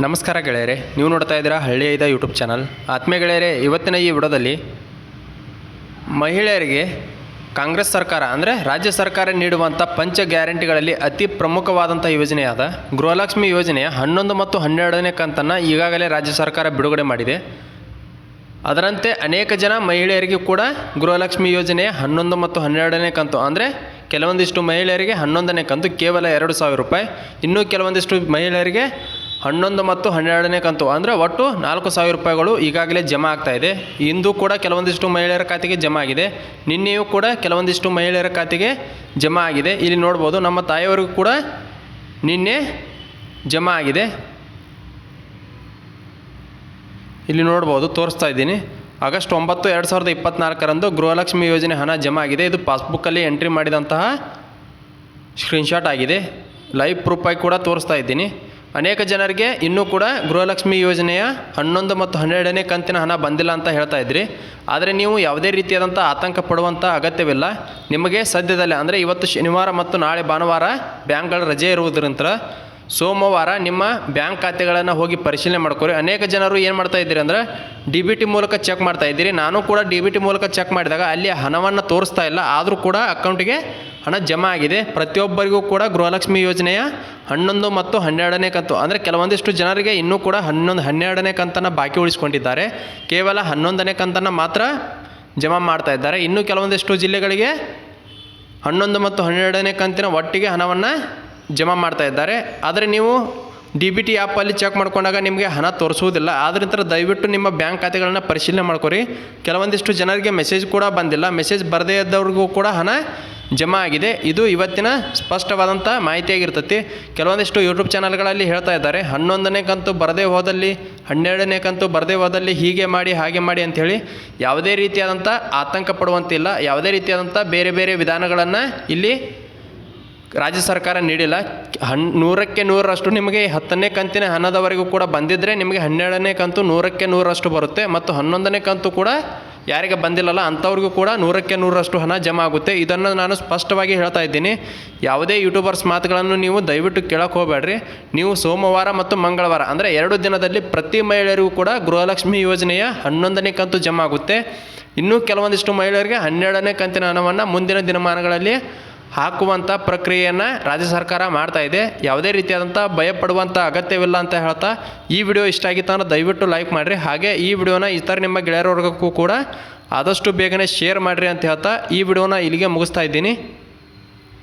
ನಮಸ್ಕಾರ ಗೆಳೆಯರೆ, ನೀವು ನೋಡ್ತಾ ಇದ್ದೀರಾ ಹಳ್ಳಿ ಐದ ಯೂಟ್ಯೂಬ್ ಚಾನಲ್ ಆತ್ಮೀಯ ಗೆಳೆಯರೆ, ಇವತ್ತಿನ ಈ ವಿಡಿಯೋದಲ್ಲಿ ಮಹಿಳೆಯರಿಗೆ ಕಾಂಗ್ರೆಸ್ ಸರ್ಕಾರ ಅಂದರೆ ರಾಜ್ಯ ಸರ್ಕಾರ ನೀಡುವಂಥ ಪಂಚ ಗ್ಯಾರಂಟಿಗಳಲ್ಲಿ ಅತಿ ಪ್ರಮುಖವಾದಂಥ ಯೋಜನೆಯಾದ ಗೃಹಲಕ್ಷ್ಮಿ ಯೋಜನೆಯ ಹನ್ನೊಂದು ಮತ್ತು ಹನ್ನೆರಡನೇ ಕಂತನ್ನು ಈಗಾಗಲೇ ರಾಜ್ಯ ಸರ್ಕಾರ ಬಿಡುಗಡೆ ಮಾಡಿದೆ. ಅದರಂತೆ ಅನೇಕ ಜನ ಮಹಿಳೆಯರಿಗೆ ಕೂಡ ಗೃಹಲಕ್ಷ್ಮಿ ಯೋಜನೆಯ ಹನ್ನೊಂದು ಮತ್ತು ಹನ್ನೆರಡನೇ ಕಂತು ಅಂದರೆ ಕೆಲವೊಂದಿಷ್ಟು ಮಹಿಳೆಯರಿಗೆ ಹನ್ನೊಂದನೇ ಕಂತು ಕೇವಲ ಎರಡು ಸಾವಿರ ರೂಪಾಯಿ. ಇನ್ನೂ ಕೆಲವೊಂದಿಷ್ಟು ಮಹಿಳೆಯರಿಗೆ ಹನ್ನೊಂದು ಮತ್ತು ಹನ್ನೆರಡನೇ ಕಂತು, ಅಂದರೆ ಒಟ್ಟು ನಾಲ್ಕು ಸಾವಿರ ರೂಪಾಯಿಗಳು ಈಗಾಗಲೇ ಜಮಾ ಆಗ್ತಾ ಇದೆ. ಇಂದು ಕೂಡ ಕೆಲವೊಂದಿಷ್ಟು ಮಹಿಳೆಯರ ಖಾತೆಗೆ ಜಮಾ ಆಗಿದೆ. ನಿನ್ನೆಯೂ ಕೂಡ ಕೆಲವೊಂದಿಷ್ಟು ಮಹಿಳೆಯರ ಖಾತೆಗೆ ಜಮಾ ಆಗಿದೆ. ಇಲ್ಲಿ ನೋಡ್ಬೋದು, ನಮ್ಮ ತಾಯಿಯವರಿಗೂ ಕೂಡ ನಿನ್ನೆ ಜಮಾ ಆಗಿದೆ. ಇಲ್ಲಿ ನೋಡ್ಬೋದು, ತೋರಿಸ್ತಾ ಇದ್ದೀನಿ. ಆಗಸ್ಟ್ ಒಂಬತ್ತು ಎರಡು ಸಾವಿರದ ಇಪ್ಪತ್ತ್ನಾಲ್ಕರಂದು ಗೃಹಲಕ್ಷ್ಮಿ ಯೋಜನೆ ಹಣ ಜಮಾ ಆಗಿದೆ. ಇದು ಪಾಸ್ಬುಕ್ಕಲ್ಲಿ ಎಂಟ್ರಿ ಮಾಡಿದಂತಹ ಸ್ಕ್ರೀನ್ಶಾಟ್ ಆಗಿದೆ. ಲೈವ್ ಪ್ರೂಫಾಗಿ ಕೂಡ ತೋರಿಸ್ತಾ ಇದ್ದೀನಿ. ಅನೇಕ ಜನರಿಗೆ ಇನ್ನೂ ಕೂಡ ಗೃಹಲಕ್ಷ್ಮಿ ಯೋಜನೆಯ ಹನ್ನೊಂದು ಮತ್ತು ಹನ್ನೆರಡನೇ ಕಂತಿನ ಹಣ ಬಂದಿಲ್ಲ ಅಂತ ಹೇಳ್ತಾ ಇದ್ರಿ. ಆದರೆ ನೀವು ಯಾವುದೇ ರೀತಿಯಾದಂಥ ಆತಂಕ ಪಡುವಂಥ ಅಗತ್ಯವಿಲ್ಲ. ನಿಮಗೆ ಸದ್ಯದಲ್ಲೇ ಅಂದರೆ ಇವತ್ತು ಶನಿವಾರ ಮತ್ತು ನಾಳೆ ಭಾನುವಾರ ಬ್ಯಾಂಕ್ಗಳ ರಜೆ ಇರುವುದರಿಂದ ಸೋಮವಾರ ನಿಮ್ಮ ಬ್ಯಾಂಕ್ ಖಾತೆಗಳನ್ನು ಹೋಗಿ ಪರಿಶೀಲನೆ ಮಾಡ್ಕೊರಿ. ಅನೇಕ ಜನರು ಏನು ಮಾಡ್ತಾ ಇದ್ದೀರಿ ಅಂದರೆ ಡಿ ಬಿ ಟಿ ಮೂಲಕ ಚೆಕ್ ಮಾಡ್ತಾ ಇದ್ದೀರಿ. ನಾನು ಕೂಡ ಡಿ ಬಿ ಟಿ ಮೂಲಕ ಚೆಕ್ ಮಾಡಿದಾಗ ಅಲ್ಲಿ ಹಣವನ್ನು ತೋರಿಸ್ತಾ ಇಲ್ಲ. ಆದರೂ ಕೂಡ ಅಕೌಂಟಿಗೆ ಹಣ ಜಮಾ ಆಗಿದೆ. ಪ್ರತಿಯೊಬ್ಬರಿಗೂ ಕೂಡ ಗೃಹಲಕ್ಷ್ಮಿ ಯೋಜನೆಯ ಹನ್ನೊಂದು ಮತ್ತು ಹನ್ನೆರಡನೇ ಕಂತು ಅಂದರೆ ಕೆಲವೊಂದಿಷ್ಟು ಜನರಿಗೆ ಇನ್ನೂ ಕೂಡ ಹನ್ನೊಂದು, ಹನ್ನೆರಡನೇ ಕಂತನ್ನು ಬಾಕಿ ಉಳಿಸ್ಕೊಂಡಿದ್ದಾರೆ. ಕೇವಲ ಹನ್ನೊಂದನೇ ಕಂತನ್ನು ಮಾತ್ರ ಜಮಾ ಮಾಡ್ತಾ ಇದ್ದಾರೆ. ಇನ್ನು ಕೆಲವೊಂದಿಷ್ಟು ಜಿಲ್ಲೆಗಳಿಗೆ ಹನ್ನೊಂದು ಮತ್ತು ಹನ್ನೆರಡನೇ ಕಂತಿನ ಒಟ್ಟಿಗೆ ಹಣವನ್ನು ಜಮಾ ಮಾಡ್ತಾ ಇದ್ದಾರೆ. ಆದರೆ ನೀವು ಡಿ ಬಿ ಟಿ ಆ್ಯಪಲ್ಲಿ ಚೆಕ್ ಮಾಡ್ಕೊಂಡಾಗ ನಿಮಗೆ ಹಣ ತೋರಿಸುವುದಿಲ್ಲ. ಆದ್ದರಿಂದ ದಯವಿಟ್ಟು ನಿಮ್ಮ ಬ್ಯಾಂಕ್ ಖಾತೆಗಳನ್ನು ಪರಿಶೀಲನೆ ಮಾಡ್ಕೊರಿ. ಕೆಲವೊಂದಿಷ್ಟು ಜನರಿಗೆ ಮೆಸೇಜ್ ಕೂಡ ಬಂದಿಲ್ಲ. ಮೆಸೇಜ್ ಬರದೇ ಇದ್ದವ್ರಿಗೂ ಕೂಡ ಹಣ ಜಮಾ ಆಗಿದೆ. ಇದು ಇವತ್ತಿನ ಸ್ಪಷ್ಟವಾದಂಥ ಮಾಹಿತಿಯಾಗಿರ್ತೈತಿ. ಕೆಲವೊಂದಿಷ್ಟು ಯೂಟ್ಯೂಬ್ ಚಾನಲ್ಗಳಲ್ಲಿ ಹೇಳ್ತಾ ಇದ್ದಾರೆ. ಹನ್ನೊಂದನೇ ಕಂತು ಬರದೇ ಹೋದಲ್ಲಿ, ಹನ್ನೆರಡನೇ ಕಂತು ಬರದೇ ಹೋದಲ್ಲಿ ಹೀಗೆ ಮಾಡಿ, ಹಾಗೆ ಮಾಡಿ ಅಂಥೇಳಿ ಯಾವುದೇ ರೀತಿಯಾದಂಥ ಆತಂಕ ಪಡುವಂತಿಲ್ಲ. ಯಾವುದೇ ರೀತಿಯಾದಂಥ ಬೇರೆ ಬೇರೆ ವಿಧಾನಗಳನ್ನು ಇಲ್ಲಿ ರಾಜ್ಯ ಸರ್ಕಾರ ನೀಡಿಲ್ಲ. ಹನ್, ನೂರಕ್ಕೆ ನೂರರಷ್ಟು ನಿಮಗೆ ಹತ್ತನೇ ಕಂತಿನ ಹಣದವರೆಗೂ ಕೂಡ ಬಂದಿದ್ದರೆ ನಿಮಗೆ ಹನ್ನೆರಡನೇ ಕಂತು ನೂರಕ್ಕೆ ನೂರರಷ್ಟು ಬರುತ್ತೆ. ಮತ್ತು ಹನ್ನೊಂದನೇ ಕಂತು ಕೂಡ ಯಾರಿಗೆ ಬಂದಿಲ್ಲಲ್ಲ, ಅಂಥವ್ರಿಗೂ ಕೂಡ ನೂರಕ್ಕೆ ನೂರರಷ್ಟು ಹಣ ಜಮಾ ಆಗುತ್ತೆ. ಇದನ್ನು ನಾನು ಸ್ಪಷ್ಟವಾಗಿ ಹೇಳ್ತಾ ಇದ್ದೀನಿ. ಯಾವುದೇ ಯೂಟ್ಯೂಬರ್ಸ್ ಮಾತುಗಳನ್ನು ನೀವು ದಯವಿಟ್ಟು ಕೇಳಕ್ಕೆ ಹೋಗಬೇಡ್ರಿ. ನೀವು ಸೋಮವಾರ ಮತ್ತು ಮಂಗಳವಾರ, ಅಂದರೆ ಎರಡು ದಿನದಲ್ಲಿ ಪ್ರತಿ ಮಹಿಳೆಯರಿಗೂ ಕೂಡ ಗೃಹಲಕ್ಷ್ಮಿ ಯೋಜನೆಯ ಹನ್ನೊಂದನೇ ಕಂತು ಜಮಾ ಆಗುತ್ತೆ. ಇನ್ನೂ ಕೆಲವೊಂದಿಷ್ಟು ಮಹಿಳೆಯರಿಗೆ ಹನ್ನೆರಡನೇ ಕಂತಿನ ಹಣವನ್ನು ಮುಂದಿನ ದಿನಮಾನಗಳಲ್ಲಿ ಹಾಕುವಂಥ ಪ್ರಕ್ರಿಯೆಯನ್ನು ರಾಜ್ಯ ಸರ್ಕಾರ ಮಾಡ್ತಾ ಇದೆ. ಯಾವುದೇ ರೀತಿಯಾದಂಥ ಭಯಪಡುವಂಥ ಅಗತ್ಯವಿಲ್ಲ ಅಂತ ಹೇಳ್ತಾ ಈ ವಿಡಿಯೋ ಇಷ್ಟ ಆಗಿತ್ತು ಅಂದ್ರೆ ದಯವಿಟ್ಟು ಲೈಕ್ ಮಾಡಿರಿ. ಹಾಗೆ ಈ ವಿಡಿಯೋನ ಇತರ ನಿಮ್ಮ ಗೆಳೆಯರವರ್ಗಕ್ಕೂ ಕೂಡ ಆದಷ್ಟು ಬೇಗನೆ ಶೇರ್ ಮಾಡಿರಿ ಅಂತ ಹೇಳ್ತಾ ಈ ವಿಡಿಯೋನ ಇಲ್ಲಿಗೆ ಮುಗಿಸ್ತಾ ಇದ್ದೀನಿ.